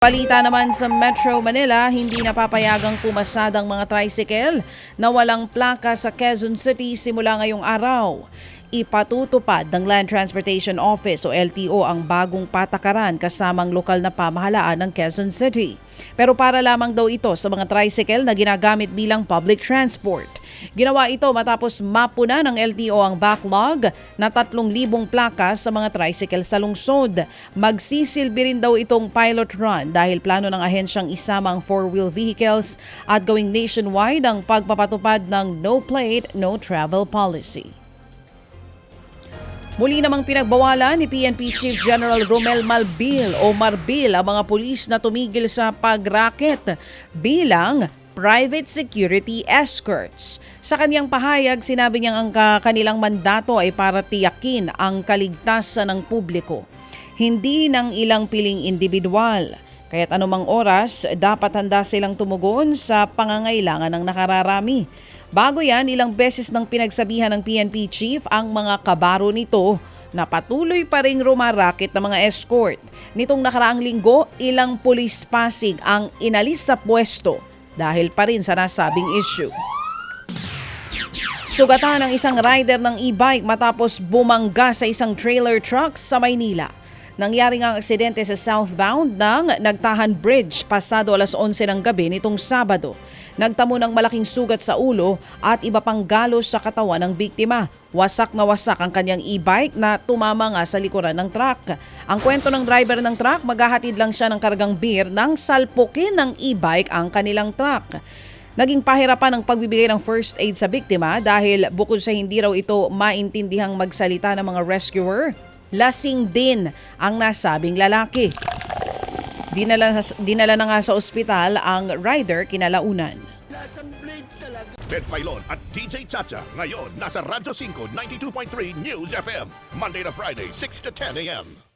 Balita naman sa Metro Manila, hindi napapayagang pumasadang mga tricycle na walang plaka sa Quezon City simula ngayong araw. Ipatutupad ng Land Transportation Office o LTO ang bagong patakaran kasamang lokal na pamahalaan ng Quezon City. Pero para lamang daw ito sa mga tricycle na ginagamit bilang public transport. Ginawa ito matapos mapuna ng LTO ang backlog na 3,000 plaka sa mga tricycle sa lungsod. Magsisilbi rin daw itong pilot run dahil plano ng ahensyang isama ang four-wheel vehicles at gawing nationwide ang pagpapatupad ng no plate, no travel policy. Muli namang pinagbawalan ni PNP Chief General Romel Malbil o Marbil ang mga pulis na tumigil sa pagraket bilang private security escorts. Sa kanyang pahayag, sinabi niyang ang ka- kanilang mandato ay para tiyakin ang kaligtasan ng publiko, hindi ng ilang piling individual. Kaya't anumang oras, dapat handa silang tumugon sa pangangailangan ng nakararami. Bago yan, ilang beses nang pinagsabihan ng PNP chief ang mga kabaro nito na patuloy pa ring rumarakit ng mga escort. Nitong nakaraang linggo, ilang pulis pasig ang inalis sa pwesto dahil pa rin sa nasabing issue. Sugatan ng isang rider ng e-bike matapos bumangga sa isang trailer truck sa Maynila. Nangyari nga ang aksidente sa southbound ng Nagtahan Bridge pasado alas 11 ng gabi nitong Sabado. Nagtamo ng malaking sugat sa ulo at iba pang galos sa katawan ng biktima. Wasak na wasak ang kanyang e-bike na tumama nga sa likuran ng truck. Ang kwento ng driver ng truck, maghahatid lang siya ng kargang beer nang salpukin ng e-bike ang kanilang truck. Naging pahirapan ang pagbibigay ng first aid sa biktima dahil bukod sa hindi raw ito maintindihang magsalita ng mga rescuer, lasing din ang nasabing lalaki. Dinala, dinala na nga sa ospital ang rider kinalaunan. Ted Filon at DJ Chacha. Ngayon, nasa Radyo 5, 92.3 News FM. Monday to Friday, 6 to 10 a.m.